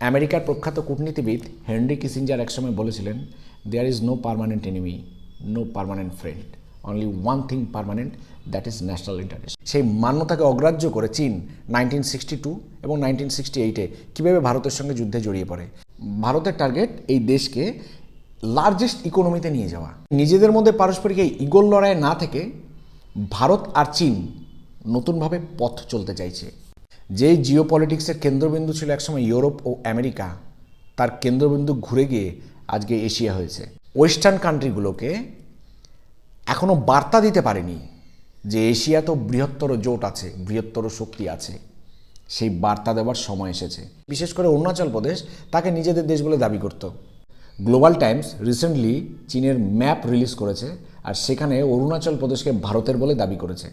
আমেরিকার প্রখ্যাত কূটনীতিবিদ Henry Kissinger একসময় বলেছিলেন there is no permanent enemy no permanent friend only one thing permanent that is national interest সেই মান্যতাকে অগ্রাহ্য করে চীন নাইনটিন সিক্সটি টু এবং নাইনটিন সিক্সটি এইটে কীভাবে ভারতের সঙ্গে যুদ্ধে জড়িয়ে পড়ে? ভারতের টার্গেট এই দেশকে লার্জেস্ট ইকোনমিতে নিয়ে যাওয়া। নিজেদের মধ্যে পারস্পরিক এই ইগোল লড়াই না থেকে ভারত আর চীন নতুনভাবে পথ চলতে চাইছে। যে জিও পলিটিক্সের কেন্দ্রবিন্দু ছিল একসময় ইউরোপ ও আমেরিকা, তার কেন্দ্রবিন্দু ঘুরে গিয়ে আজকে এশিয়া হয়েছে। ওয়েস্টার্ন কান্ট্রিগুলোকে এখনও বার্তা দিতে পারেনি যে এশিয়া তো বৃহত্তর জোট আছে, বৃহত্তর শক্তি আছে। সেই বার্তা দেওয়ার সময় এসেছে। বিশেষ করে অরুণাচল প্রদেশ তাকে নিজেদের দেশ বলে দাবি করত। গ্লোবাল টাইমস রিসেন্টলি চীনের ম্যাপ রিলিজ করেছে আর সেখানে অরুণাচল প্রদেশকে ভারতের বলে দাবি করেছে।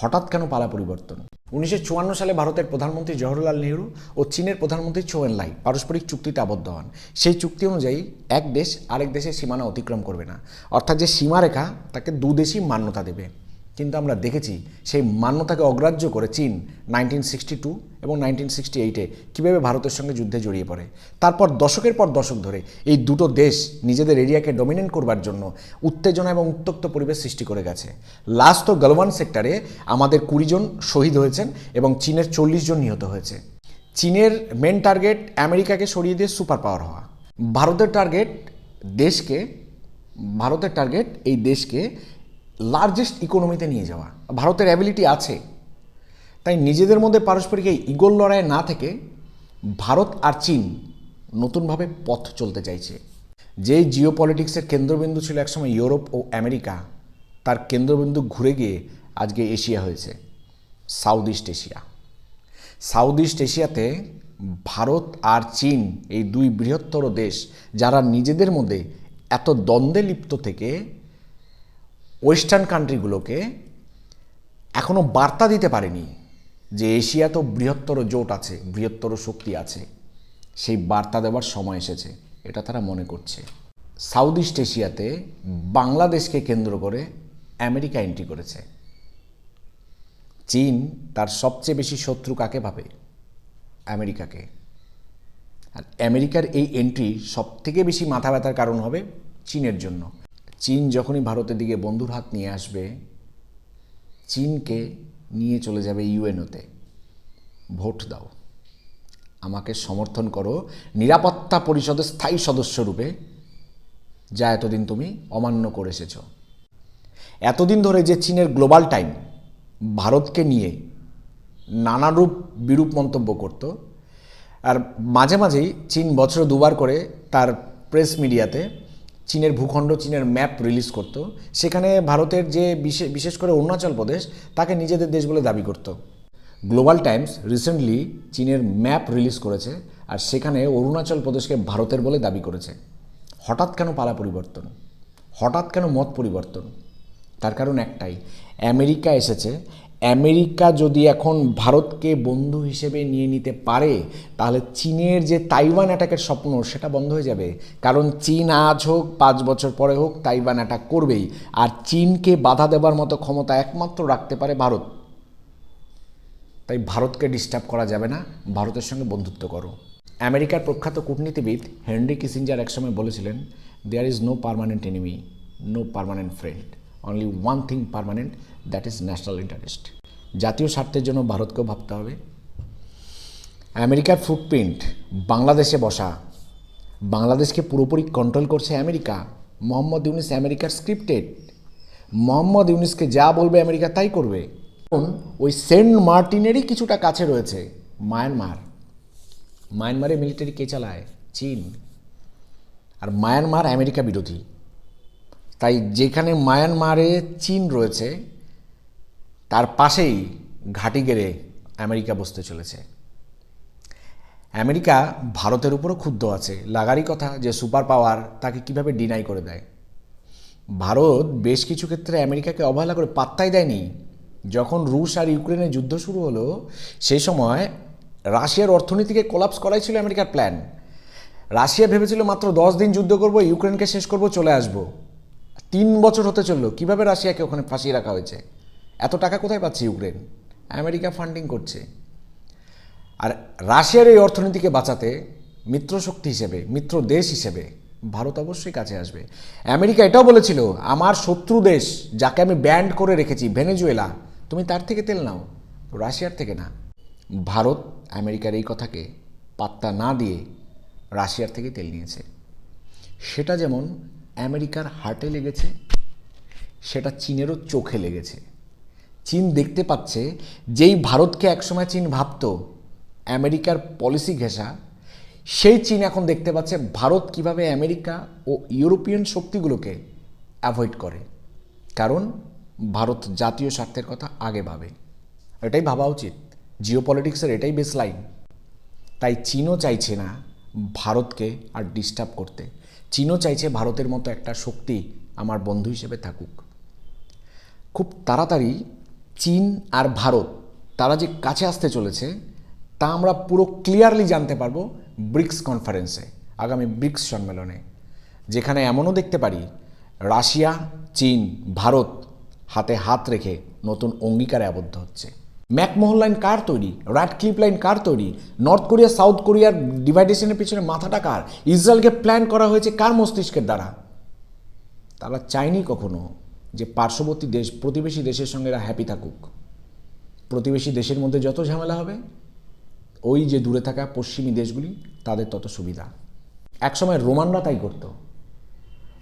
হঠাৎ কেন পালা পরিবর্তন? উনিশশো চুয়ান্ন সালে ভারতের প্রধানমন্ত্রী জওহরলাল নেহরু ও চীনের প্রধানমন্ত্রী চোয়েন লাই পারস্পরিক চুক্তিতে আবদ্ধ হন। সেই চুক্তি অনুযায়ী এক দেশ আরেক দেশের সীমানা অতিক্রম করবে না। অর্থাৎ যে সীমারেখা, তাকে দুদেশই মান্যতা দেবে। কিন্তু আমরা দেখেছি সেই মান্যতাকে অগ্রাহ্য করে চীন নাইনটিন সিক্সটি টু এবং নাইনটিন সিক্সটি এইটে কীভাবে ভারতের সঙ্গে যুদ্ধে জড়িয়ে পড়ে। তারপর দশকের পর দশক ধরে এই দুটো দেশ নিজেদের এরিয়াকে ডমিনেট করবার জন্য উত্তেজনা এবং উত্তক্ত পরিবেশ সৃষ্টি করে গেছে। লাস্ট তো গলওয়ান সেক্টরে আমাদের কুড়ি জন শহীদ হয়েছেন এবং চীনের চল্লিশ জন নিহত হয়েছে। চীনের মেন টার্গেট আমেরিকাকে সরিয়ে দিয়ে সুপার পাওয়ার হওয়া। ভারতের টার্গেট দেশকে ভারতের টার্গেট এই দেশকে লার্জেস্ট ইকোনমিতে নিয়ে যাওয়া। ভারতের অ্যাবিলিটি আছে। তাই নিজেদের মধ্যে পারস্পরিক এই ইগোল লড়াই না থেকে ভারত আর চীন নতুনভাবে পথ চলতে চাইছে। যে জিও পলিটিক্সের কেন্দ্রবিন্দু ছিল একসময় ইউরোপ ও আমেরিকা, তার কেন্দ্রবিন্দু ঘুরে গিয়ে আজকে এশিয়া হয়েছে। South east Asia. South east এশিয়াতে ভারত আর চীন এই দুই বৃহত্তর দেশ, যারা নিজেদের মধ্যে এত দ্বন্দ্বে লিপ্ত থেকে ওয়েস্টার্ন কান্ট্রিগুলোকে এখনও বার্তা দিতে পারেনি যে এশিয়া তো বৃহত্তর জোট আছে, বৃহত্তর শক্তি আছে। সেই বার্তা দেওয়ার সময় এসেছে, এটা তারা মনে করছে। সাউথ ইস্ট এশিয়াতে বাংলাদেশকে কেন্দ্র করে আমেরিকা এন্ট্রি করেছে। চীন তার সবচেয়ে বেশি শত্রু কাকে ভাবে? আমেরিকাকে। আর আমেরিকার এই এন্ট্রি সবথেকে বেশি মাথা ব্যথার কারণ হবে চীনের জন্য। চীন যখনই ভারতের দিকে বন্ধুর হাত নিয়ে আসবে, চীনকে নিয়ে চলে যাবে ইউএনওতে। ভোট দাও। আমাকে সমর্থন করো। নিরাপত্তা পরিষদের স্থায়ী সদস্য রূপে। যা এতদিন তুমি অমান্য করে এসেছ। এতদিন ধরে যে চীনের গ্লোবাল টাইম, ভারতকে নিয়ে নানারূপ বিরূপ মন্তব্য করত। আর মাঝে মাঝেই চীন বছরে দুবার করে তার প্রেস মিডিয়াতে চীনের ভূখণ্ড, চীনের ম্যাপ রিলিজ করত। সেখানে ভারতের যে বিশে- বিশেষ করে অরুণাচল প্রদেশ, তাকে নিজেদের দেশ বলে দাবি করত। গ্লোবাল টাইমস রিসেন্টলি চীনের ম্যাপ রিলিজ করেছে আর সেখানে অরুণাচল প্রদেশকে ভারতের বলে দাবি করেছে। হঠাৎ কেন পালা পরিবর্তন? হঠাৎ কেন মত পরিবর্তন? তার কারণ একটাই, আমেরিকা এসেছে আমেরিকা যদি এখন ভারতকে বন্ধু হিসেবে নিয়ে নিতে পারে, তাহলে চীনের যে তাইওয়ান অ্যাটাকের স্বপ্ন সেটা বন্ধ হয়ে যাবে। কারণ চীন আজ হোক, পাঁচ বছর পরে হোক, তাইওয়ান অ্যাটাক করবেই। আর চীনকে বাধা দেবার মতো ক্ষমতা একমাত্র রাখতে পারে ভারত। তাই ভারতকে ডিস্টার্ব করা যাবে না। ভারতের সঙ্গে বন্ধুত্ব করো। আমেরিকার প্রখ্যাত কূটনীতিবিদ হেনরি কিসিঞ্জার একসময় বলেছিলেন there is no permanent enemy no permanent friend only one thing permanent that is national interest জাতীয় স্বার্থের জন্য ভারতকেও ভাবতে হবে। আমেরিকার ফুটপ্রিন্ট বাংলাদেশে বসা। বাংলাদেশকে পুরোপুরি কন্ট্রোল করছে আমেরিকা। মোহাম্মদ ইউনিস আমেরিকার স্ক্রিপ্টেড মোহাম্মদ ইউনিসকে যা বলবে আমেরিকা তাই করবে। ওই সেন্ট মার্টিনেরই কিছুটা কাছে রয়েছে, মায়ানমার। মায়ানমারে মিলিটারি কে চালায়? চীন। আর মায়ানমার আমেরিকা বিরোধী। তাই যেখানে মায়ানমারে চীন রয়েছে, তার পাশেই ঘাটি গেড়ে আমেরিকা বসতে চলেছে। আমেরিকা ভারতের উপরও ক্ষুব্ধ আছে। লাগারই কথা যে সুপার পাওয়ার তাকে কীভাবে ডিনাই করে দেয়। ভারত বেশ কিছু ক্ষেত্রে আমেরিকাকে অবহেলা করে পাত্তাই দেয়নি। যখন রুশ আর ইউক্রেনের যুদ্ধ শুরু হলো, সেই সময় রাশিয়ার অর্থনীতিকে কোলাপস করাই ছিল আমেরিকার প্ল্যান রাশিয়া ভেবেছিল, মাত্র দশ দিন যুদ্ধ করব, ইউক্রেনকে শেষ করব, চলে আসব। তিন বছর হতে চলল, কীভাবে রাশিয়াকে ওখানে ফাঁসিয়ে রাখা হয়েছে? এত টাকা কোথায় পাচ্ছে ইউক্রেন? আমেরিকা ফান্ডিং করছে। আর রাশিয়ার এই অর্থনীতিকে বাঁচাতে মিত্রশক্তি হিসেবে, মিত্র দেশ হিসেবে ভারত অবশ্যই কাছে আসবে। আমেরিকা এটাও বলেছিল, আমার শত্রু দেশ যাকে আমি ব্যান্ড করে রেখেছি, ভেনেজুয়েলা, তুমি তার থেকে তেল নাও, রাশিয়ার থেকে না। ভারত আমেরিকার এই কথাকে পাত্তা না দিয়ে রাশিয়ার থেকে তেল নিয়েছে। সেটা যেমন আমেরিকার হার্টে লেগেছে, সেটা চীনেরও চোখে লেগেছে। চীন দেখতে পাচ্ছে যেই ভারতকে একসময় চীন ভাবতো, আমেরিকার পলিসি ঘেঁষা, সেই চীন এখন দেখতে পাচ্ছে ভারত কীভাবে আমেরিকা ও ইউরোপিয়ান শক্তিগুলোকে অ্যাভয়েড করে। কারণ ভারত জাতীয় স্বার্থের কথা আগে ভাবে। এটাই ভাবা উচিত। জিও পলিটিক্সের এটাই বেস লাইন তাই চীনও চাইছে না ভারতকে আর ডিস্টার্ব করতে। চীনও চাইছে ভারতের মতো একটা শক্তি আমার বন্ধু হিসেবে থাকুক। খুব তাড়াতাড়ি চীন আর ভারত, তারা যে কাছে আসতে চলেছে, তা আমরা পুরো ক্লিয়ারলি জানতে পারব ব্রিক্স কনফারেন্সে আগামী ব্রিক্স সম্মেলনে, যেখানে এমনও দেখতে পারি, রাশিয়া, চীন, ভারত হাতে হাত রেখে নতুন অঙ্গীকারে আবদ্ধ হচ্ছে। ম্যাকমোহন লাইন কার তৈরি? রাইট ক্লিপ লাইন কার তৈরি? নর্থ কোরিয়া, সাউথ কোরিয়ার ডিভাইডেশনের পিছনে মাথাটা কার? ইসরায়েলকে প্ল্যান করা হয়েছে কার মস্তিষ্কের দ্বারা? তারা চায়নি কখনো যে পার্শ্ববর্তী দেশ, প্রতিবেশী দেশের সঙ্গে এরা হ্যাপি থাকুক। প্রতিবেশী দেশের মধ্যে যত ঝামেলা হবে, ওই যে দূরে থাকা পশ্চিমী দেশগুলি, তাদের তত সুবিধা। একসময় রোমানরা তাই করতো।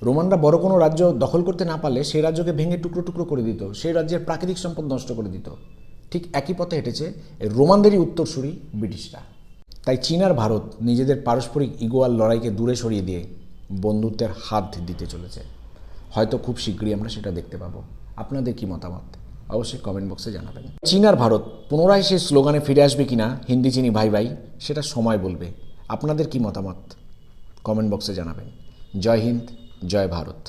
রোমানরা বড় কোনো রাজ্য দখল করতে না পারলে সেই রাজ্যকে ভেঙে টুকরো টুকরো করে দিত সেই রাজ্যের প্রাকৃতিক সম্পদ নষ্ট করে দিত। ঠিক একই পথে হেঁটেছে রোমানদেরই উত্তরসূরি ব্রিটিশরা। তাই চীন আর ভারত নিজেদের পারস্পরিক ইগোয়াল লড়াইকে দূরে সরিয়ে দিয়ে বন্ধুত্বের হাত দিতে চলেছে। হয়তো খুব শীঘ্রই আমরা সেটা দেখতে পাবো। আপনাদের কি মতামত? অবশ্যই কমেন্ট বক্সে জানাবেন। চীন আর ভারত পুনরায় সেই স্লোগানে ফিরে আসবে কিনা হিন্দি চিনি ভাই ভাই, সেটা সময় বলবে। আপনাদের কি মতামত? কমেন্ট বক্সে জানাবেন। জয় হিন্দ, জয় ভারত।